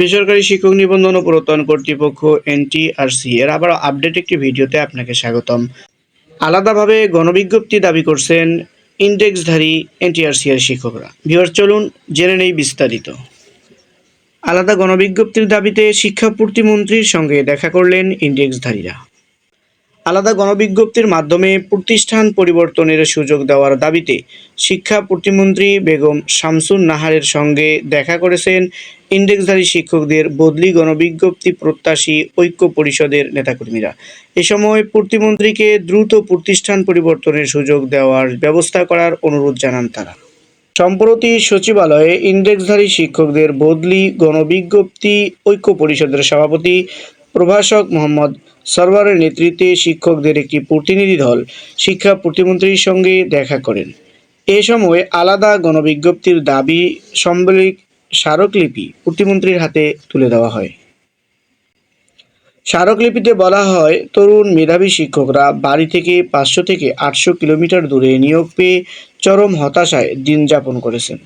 বেসরকারি শিক্ষক নিবন্ধন ও প্রত্যয়ন কর্তৃপক্ষ এনটিআরসি এর আবার আপডেট একটি ভিডিওতে আপনাকে স্বাগতম। আলাদাভাবে গণবিজ্ঞপ্তি দাবি করছেন ইন্ডেক্সধারী এনটিআরসি এর শিক্ষকরা। ভিউয়ার চলুন জেনে নেই বিস্তারিত। আলাদা গণবিজ্ঞপ্তির দাবিতে শিক্ষা প্রতিমন্ত্রীর সঙ্গে দেখা করলেন ইন্ডেক্সধারীরা। আলাদা গণবিজ্ঞপ্তির মাধ্যমে প্রতিষ্ঠান পরিবর্তনের সুযোগ দেওয়ার দাবিতে শিক্ষা প্রতিমন্ত্রী বেগম শামসুন নাহারের সঙ্গে দেখা করেছেন ইন্ডেক্সধারী শিক্ষকদের বদলি গণবিজ্ঞপ্তি প্রত্যাশী ঐক্য পরিষদের নেতাকর্মীরা। এ সময় প্রতিমন্ত্রীকে দ্রুত প্রতিষ্ঠান পরিবর্তনের সুযোগ দেওয়ার ব্যবস্থা করার অনুরোধ জানান তারা। সম্প্রতি সচিবালয়ে ইন্ডেক্সধারী শিক্ষকদের বদলি গণবিজ্ঞপ্তি ঐক্য পরিষদের সভাপতি প্রভাষক মোহাম্মদ সরওয়ারের নেতৃত্বে শিক্ষকদের একটি প্রতিনিধি দল শিক্ষা প্রতিমন্ত্রীর সঙ্গে দেখা করেন। এ সময় আলাদা গণবিজ্ঞপ্তির দাবি সম্বলিত স্মারকলিপি প্রতিমন্ত্রীর হাতে তুলে দেওয়া হয়। স্মারকলিপিতে বলা হয়, তরুণ মেধাবী শিক্ষকরা বাড়ি থেকে পাঁচশো থেকে আটশো কিলোমিটার দূরে নিয়োগ পেয়ে চরম হতাশায় দিন যাপন করেছেন।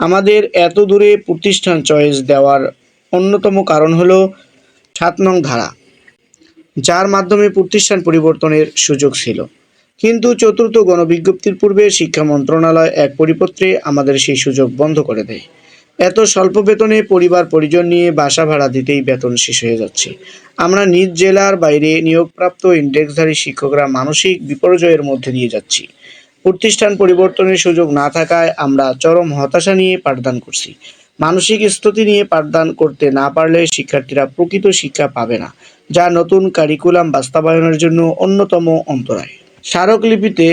আমাদের এত দূরে প্রতিষ্ঠান চয়েস দেওয়ার অন্যতম কারণ হল সাত নং ধারা, যার মাধ্যমে প্রতিষ্ঠান পরিবর্তনের সুযোগ ছিল। কিন্তু চতুর্থ গণবিজ্ঞপ্তির পূর্বে শিক্ষা মন্ত্রণালয় এক পরিপত্রে আমাদের সেই সুযোগ বন্ধ করে দেয়। এত স্বল্প বেতনে পরিবার পরিজন নিয়ে বাসা ভাড়া দিতেই বেতন শেষ হয়ে যাচ্ছে। আমরা নিজ জেলার বাইরে নিয়োগপ্রাপ্ত ইন্ডেক্সধারী শিক্ষকরা মানসিক বিপর্যয়ের মধ্যে দিয়ে যাচ্ছি। প্রতিষ্ঠান পরিবর্তনের সুযোগ না থাকায় আমরা চরম হতাশা নিয়ে পাঠদান করছি। মানসিক স্তুতি নিয়ে পাঠদান করতে না পারলে শিক্ষার্থীরা প্রকৃত শিক্ষা পাবে না, যা নতুন কারিকুলাম বাস্তবায়নের জন্য অন্যতম অন্তরায়। স্মারকলিপিতে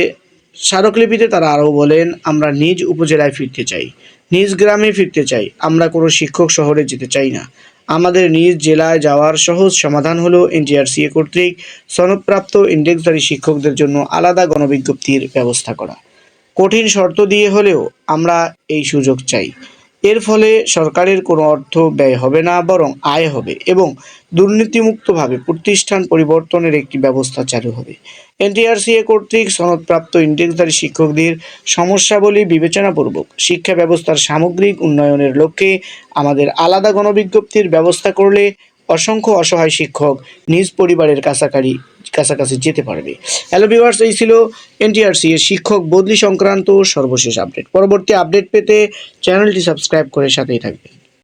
স্মারকলিপিতে তারা আরও বলেন, আমরা নিজ উপজেলায় ফিরতে চাই। নিজ গ্রামে ফিরতে চাই। আমরা কোনো শিক্ষক শহরে যেতে চাই না। আমাদের নিজ জেলায় যাওয়ার সহজ সমাধান হলো এনটিআরসিএ কর্তৃক সনদপ্রাপ্ত ইন্ডেক্সধারী শিক্ষকদের জন্য আলাদা গণবিজ্ঞপ্তির ব্যবস্থা করা। কঠিন শর্ত দিয়ে হলেও আমরা এই সুযোগ চাই। এর ফলে সরকারের কোনো অর্থ ব্যয় হবে না, বরং আয় হবে এবং দুর্নীতিমুক্তভাবে প্রতিষ্ঠান পরিবর্তনের একটি ব্যবস্থা চালু হবে। এনটিআরসিএ কর্তৃক সনদপ্রাপ্ত ইন্ডেক্সধারী শিক্ষকদের সমস্যাবলী বিবেচনাপূর্বক শিক্ষা ব্যবস্থার সামগ্রিক উন্নয়নের লক্ষ্যে আমাদের আলাদা গণবিজ্ঞপ্তির ব্যবস্থা করলে অসংখ্য অসহায় শিক্ষক নিজ পরিবারের কাছাকাছি কাছাকাছি যেতে পারবে হ্যালো ভিউয়ার্স এই ছিল এনটিআরসি এর শিক্ষক বদলি সংক্রান্ত সর্বশেষ আপডেট পরবর্তী আপডেট পেতে চ্যানেলটি সাবস্ক্রাইব করে সাথেই থাকবে